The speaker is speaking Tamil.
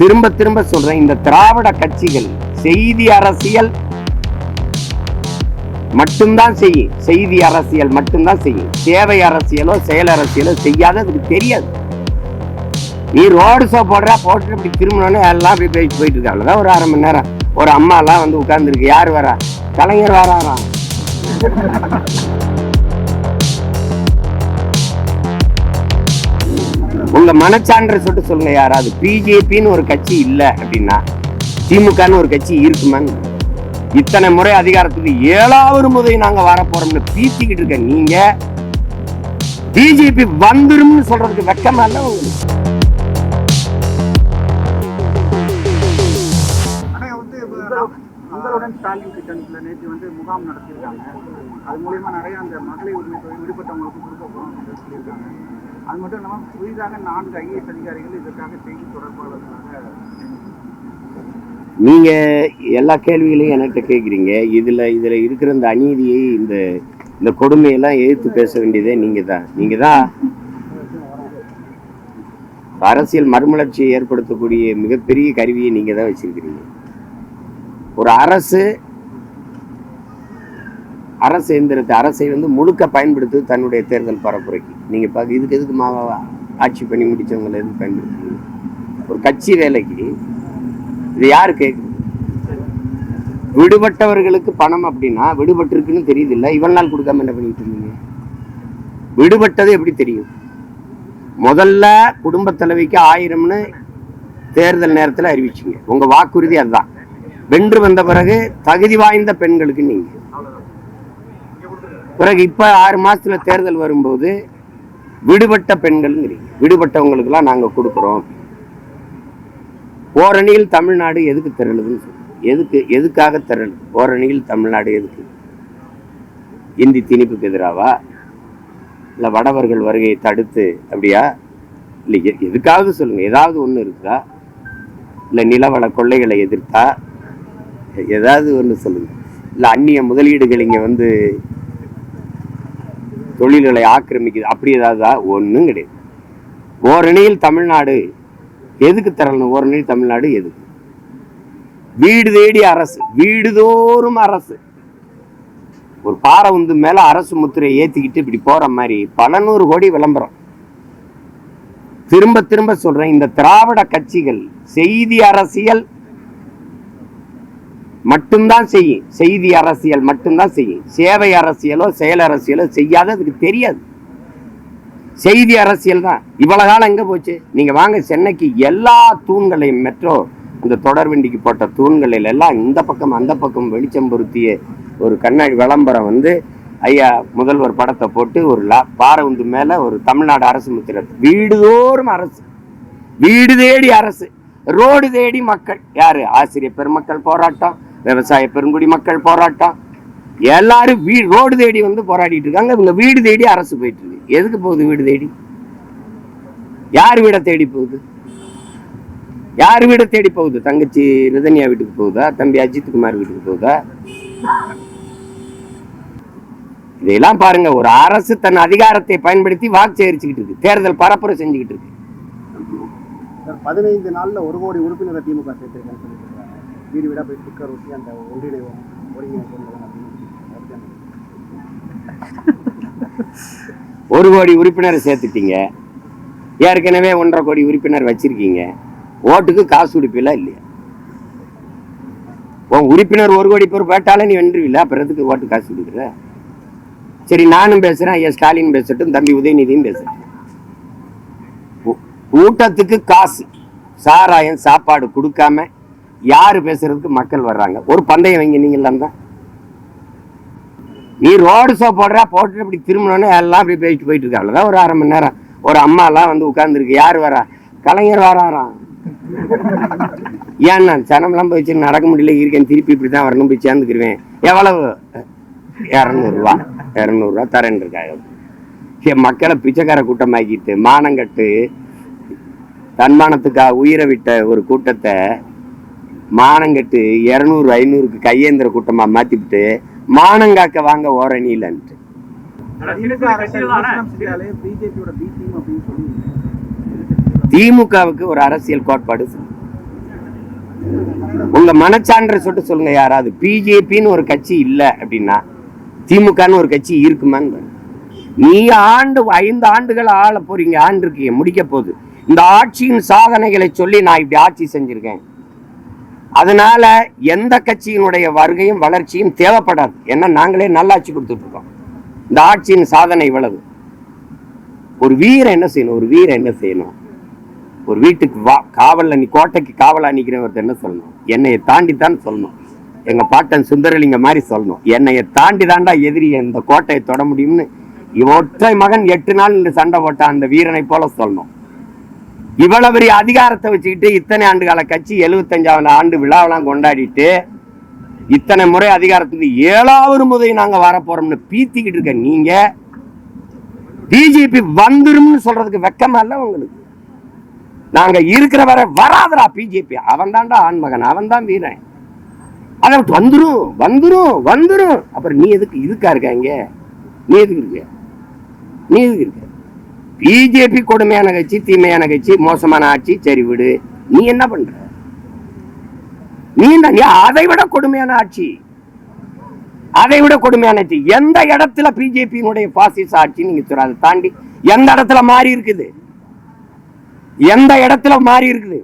திரும்ப திரும்ப சொல்றேன் இந்த திராவிட கட்சிகள் செய்தி அரசியல் மட்டும்தான் செய்யும். செய்தி அரசியல் மட்டும்தான் செய்யும். சேவை அரசியலோ செயல் அரசியலோ செய்யாத அதுக்கு தெரியாது. நீ ரோடு ஷோ போடுறா போட்டு இப்படி திரும்பணும்னு எல்லாம் போய் போயிட்டு இருக்கா. அவ்வளோதான் ஒரு அரை மணி நேரம். ஒரு அம்மாலாம் வந்து உட்கார்ந்துருக்கு. யார் வரா? கலைஞர் வராராம் உங்க மனச்சான்றை சொல்லிட்டு சொல்லுங்க யாராவது. பிஜேபின்னு ஒரு கட்சி இல்ல அப்படின்னா திமுகன்னு ஒரு கட்சி இருக்குமான்னு இத்தனை முறை அதிகாரத்துக்கு ஏழாவது முறை நாங்க வர போறோம்னு பீத்திக்கிட்டு இருக்க நீங்க. பிஜேபி வந்துரும்னு சொல்றதுக்கு வெக்கமா இல்லை உங்களுக்கு? உங்களுடன் ஸ்டாலின் திட்டத்தில் நேற்று வந்து முகாம் நடத்தியிருக்காங்க. அது மூலயமா நிறைய அந்த மகளிர் உரிமை தொகை விடுபட்டவங்களுக்கு கொடுக்க போகிறோம் சொல்லியிருக்காங்க. அது மட்டும் இல்லாமல் புதிதாக நான்கு ஐஏஎஸ் அதிகாரிகள் இதற்காக செய்தி தொடர்பாளர்களாக நீங்க எல்லா கேள்விகளையும் என்கிட்ட கேட்குறீங்க. இதில் இதில் இருக்கிற இந்த அநீதியை இந்த இந்த கொடுமையெல்லாம் எதிர்த்து பேச வேண்டியதே நீங்கள் தான். நீங்கள் தான் அரசியல் மறுமலர்ச்சியை ஏற்படுத்தக்கூடிய மிகப்பெரிய கருவியை நீங்கள் தான் வச்சுருக்கிறீங்க. ஒரு அரசு அரசு எந்திரத்தை அரசை வந்து முழுக்க பயன்படுத்து தன்னுடைய தேர்தல் பரப்புரைக்கு. நீங்க பார்க்க இதுக்கு எதுக்கு மாவா ஆட்சி பண்ணி முடித்தவங்களை எதுக்கு பயன்படுத்துறீங்க? ஒரு கட்சி வேலைக்கு இது யாரு கேட்குது விடுபட்டவர்களுக்கு பணம் அப்படின்னா விடுபட்டிருக்குன்னு தெரியுது இல்ல நாள் கொடுக்காம என்ன பண்ணிட்டு இருந்தீங்க? விடுபட்டது எப்படி தெரியும்? முதல்ல குடும்ப தலைவிக்கு ஆயிரம்னு தேர்தல் நேரத்தில் அறிவிச்சிங்க. உங்க வாக்குறுதி அதுதான். வென்று வந்த பிறகு தகுதி வாய்ந்த பெண்களுக்கு நீங்க. பிறகு இப்ப ஆறு மாசத்துல தேர்தல் வரும்போது விடுபட்ட பெண்கள்ங்கிறீங்க. விடுபட்டவங்களுக்கெல்லாம் நாங்க கொடுக்குறோம். ஓரணியில் தமிழ்நாடு எதுக்கு திரளுதுன்னு எதுக்கு எதுக்காக திரளுது ஓரணியில் தமிழ்நாடு எதுக்கு? இந்தி திணிப்புக்கு எதிராவா? இல்லை வடவர்கள் வருகையை தடுத்து அப்படியா? இல்லை எதுக்காவது சொல்லுங்க. ஏதாவது ஒன்று இருக்கா இல்லை நிலவள கொள்ளைகளை எதிர்த்தா ஏதாவது ஒன்று சொல்லுங்க. இல்லை அந்நிய முதலீடுகள் இங்கே வந்து தொழில்களை ஆக்கிரமிக்குது. அப்படி ஏதாவதா ஒன்றும் கிடையாது. ஓரணியில் தமிழ்நாடு எதுக்கு தரணும் ஓரணியில் தமிழ்நாடு எதுக்கு? வீடு தேடி அரசு வீடுதோறும் அரசு. ஒரு பாறை வந்து மேல அரசு முத்திரையை ஏத்திக்கிட்டு இப்படி போற மாதிரி பல நூறு கோடி விளம்பரம். திரும்ப திரும்ப சொல்கிறேன் இந்த திராவிட கட்சிகள் செய்தி அரசியல் மட்டும்தான் செய்யும் செய்தி அரசியல் மட்டும்தான் செய்யும் சேவை அரசியலோ செயல் அரசியலோ செய்யாத அதுக்கு தெரியாது. செய்தி அரசியல் தான். இவ்வளவு காலம் எங்க போச்சு? நீங்க வாங்க சென்னைக்கு எல்லா தூண்களையும் மெட்ரோ இந்த தொடர் வண்டிக்கு போட்ட தூண்களில் எல்லாம் இந்த பக்கம் அந்த பக்கம் வெளிச்சம் பொருத்திய ஒரு கண்ணாடி விளம்பரம் வந்து ஐயா முதல்வர் படத்தை போட்டு ஒரு லா பாறை உந்து மேல ஒரு தமிழ்நாடு அரசு முத்திரத்து வீடுதோறும் அரசு. வீடு தேடி அரசு. ரோடு தேடி மக்கள். யாரு? ஆசிரியர் பெருமக்கள் போராட்டம். விவசாய பெருங்குடி மக்கள் போராட்டம். எல்லாரும் வீ ரோடு தேடி வந்து போராடிட்டு இருக்காங்க. இவங்க வீடு தேடி அரசு போயிட்டு இருக்கு. எதுக்கு போகுது வீடு தேடி? யார் வீடை தேடி போகுது? யார் வீடை தேடி போகுது? தங்கச்சி ரிதன்யா வீட்டுக்கு போகுதா? தம்பி அஜித் குமார் வீட்டுக்கு போகுதா? இதையெல்லாம் பாருங்க. ஒரு அரசு தன் அதிகாரத்தை பயன்படுத்தி வாக்கு சேகரிச்சுக்கிட்டு இருக்கு. தேர்தல் பரப்புரை செஞ்சுக்கிட்டு இருக்கு. பதினைந்து நாள்ல ஒரு கோடி உறுப்பினரை திமுக சேர்த்திருக்காங்க. வீடு வீடாக போய் ஸ்டிக்கர் ஒட்டி அந்த ஒன்றிணைவோம் ஒருங்கிணைப்போம் அப்படின்னு ஒரு கோடி உறுப்பினரை சேர்த்துட்டீங்க. ஏற்கனவே ஒன்றரை கோடி உறுப்பினர் வச்சிருக்கீங்க. ஓட்டுக்கு காசு உடுப்பில இல்லையா? உன் உறுப்பினர் ஒரு கோடி பேர் போட்டாலே நீ வென்றுவில்ல அப்புறம் எதுக்கு ஓட்டு காசு கொடுக்குற? சரி நானும் பேசுறேன் ஐயா ஸ்டாலின் பேசட்டும் தம்பி உதயநிதியும் பேசட்டும். கூட்டத்துக்கு காசு சாராயம் சாப்பாடு கொடுக்காம யாரு பேசுறதுக்கு மக்கள் வர்றாங்க? ஒரு பந்தயம் வைங்க நீங்களாம் தான் நீ ரோடு ஷோ போடுறா போட்டு இப்படி திரும்பினோன்னே எல்லாம் இப்படி போயிட்டு போயிட்டு இருக்கா. அவ்வளோதான் ஒரு அரை மணி நேரம். ஒரு அம்மாலாம் வந்து உட்கார்ந்துருக்கு. யார் வரா? கலைஞர் வராராம் ஏன்னா சனம்லாம் போய் நடக்க முடியல இருக்கேன் திருப்பி இப்படி தான் வரணும் போய் சேர்ந்துக்கிருவேன். எவ்வளவு? இரநூறுவா. இரநூறுவா தரேன் இருக்காங்க மக்களை பிச்சைக்கார கூட்டமாக்கிட்டு மானங்கட்டு தன்மானத்துக்காக உயிரை விட்ட ஒரு கூட்டத்தை மானங்கட்டு இரநூறு ஐநூறுக்கு கையேந்திர கூட்டமா மாத்திவிட்டு மானங்காக்க வாங்க ஓரணியிலன்ட்டு. திமுகவுக்கு ஒரு அரசியல் கோட்பாடு. உங்க மனச்சான்ற சொல்லிட்டு சொல்லுங்க யாராவது. பிஜேபின்னு ஒரு கட்சி இல்ல அப்படின்னா திமுகன்னு ஒரு கட்சி இருக்குமான்னு. நீ ஆண்டு ஐந்து ஆண்டுகள் ஆள போறீங்க ஆண்டு இருக்கீங்க முடிக்க போகுது. இந்த ஆட்சியின் சாதனைகளை சொல்லி நான் இப்படி ஆட்சி செஞ்சிருக்கேன். அதனால எந்த கட்சியினுடைய வருகையும் வளர்ச்சியும் தேவைப்படாது. ஏன்னா நாங்களே நல்லாட்சி கொடுத்துட்டு இருக்கோம் இந்த ஆட்சியின் சாதனை இவ்வளவு. ஒரு வீரன் என்ன செய்யணும்? ஒரு வீரன் என்ன செய்யணும்? ஒரு வீட்டுக்கு வா காவலில் நீ கோட்டைக்கு காவலாக நிற்கிறவர்த்த என்ன சொல்லணும்? என்னைய தாண்டி தான் சொல்லணும். எங்கள் பாட்டன் சுந்தரலிங்க மாதிரி சொல்லணும். என்னைய தாண்டி தாண்டா எதிரி இந்த கோட்டையை தொட முடியும்னு. ஒற்றை மகன் எட்டு நாள் இந்த சண்டை போட்டான் அந்த வீரனை போல சொல்லணும். இவ்வளவு பெரிய அதிகாரத்தை வச்சுக்கிட்டு இத்தனை ஆண்டு கால கட்சி எழுபத்தஞ்சாவது ஆண்டு விழாவெல்லாம் கொண்டாடிட்டு இத்தனை முறை அதிகாரத்துக்கு ஏழாவது முறை நாங்க வரப்போறோம்னு பீத்திக்கிட்டு இருக்க நீங்க பிஜேபி வந்துரும்னு சொல்றதுக்கு வெக்கமா இல்லை உங்களுக்கு. நாங்க இருக்கிற வரை வராதரா பிஜேபி அவன் தான்டா ஆண்மகன் அவன் தான் வீரன். அதை விட்டு வந்துடும் வந்துடும் வந்துடும் அப்புறம் நீ எதுக்கு இதுக்கா இருக்க இங்க? நீ எதுக்கு இருக்க? நீ எதுக்கு இருக்க? பிஜேபி கொடுமையான கட்சி தீமையான கட்சி மோசமான ஆட்சி சரி விடு. நீ என்ன பண்ற? நீ என்ன அதை விட கொடுமையான ஆட்சி. அதை விட கொடுமையான ஆட்சி. எந்த இடத்துல பிஜேபியினுடைய பாசிச ஆட்சி நீங்க சொல்ற அதை தாண்டி எந்த இடத்துல மாறி இருக்குது? எந்த இடத்துல மாறி இருக்குது?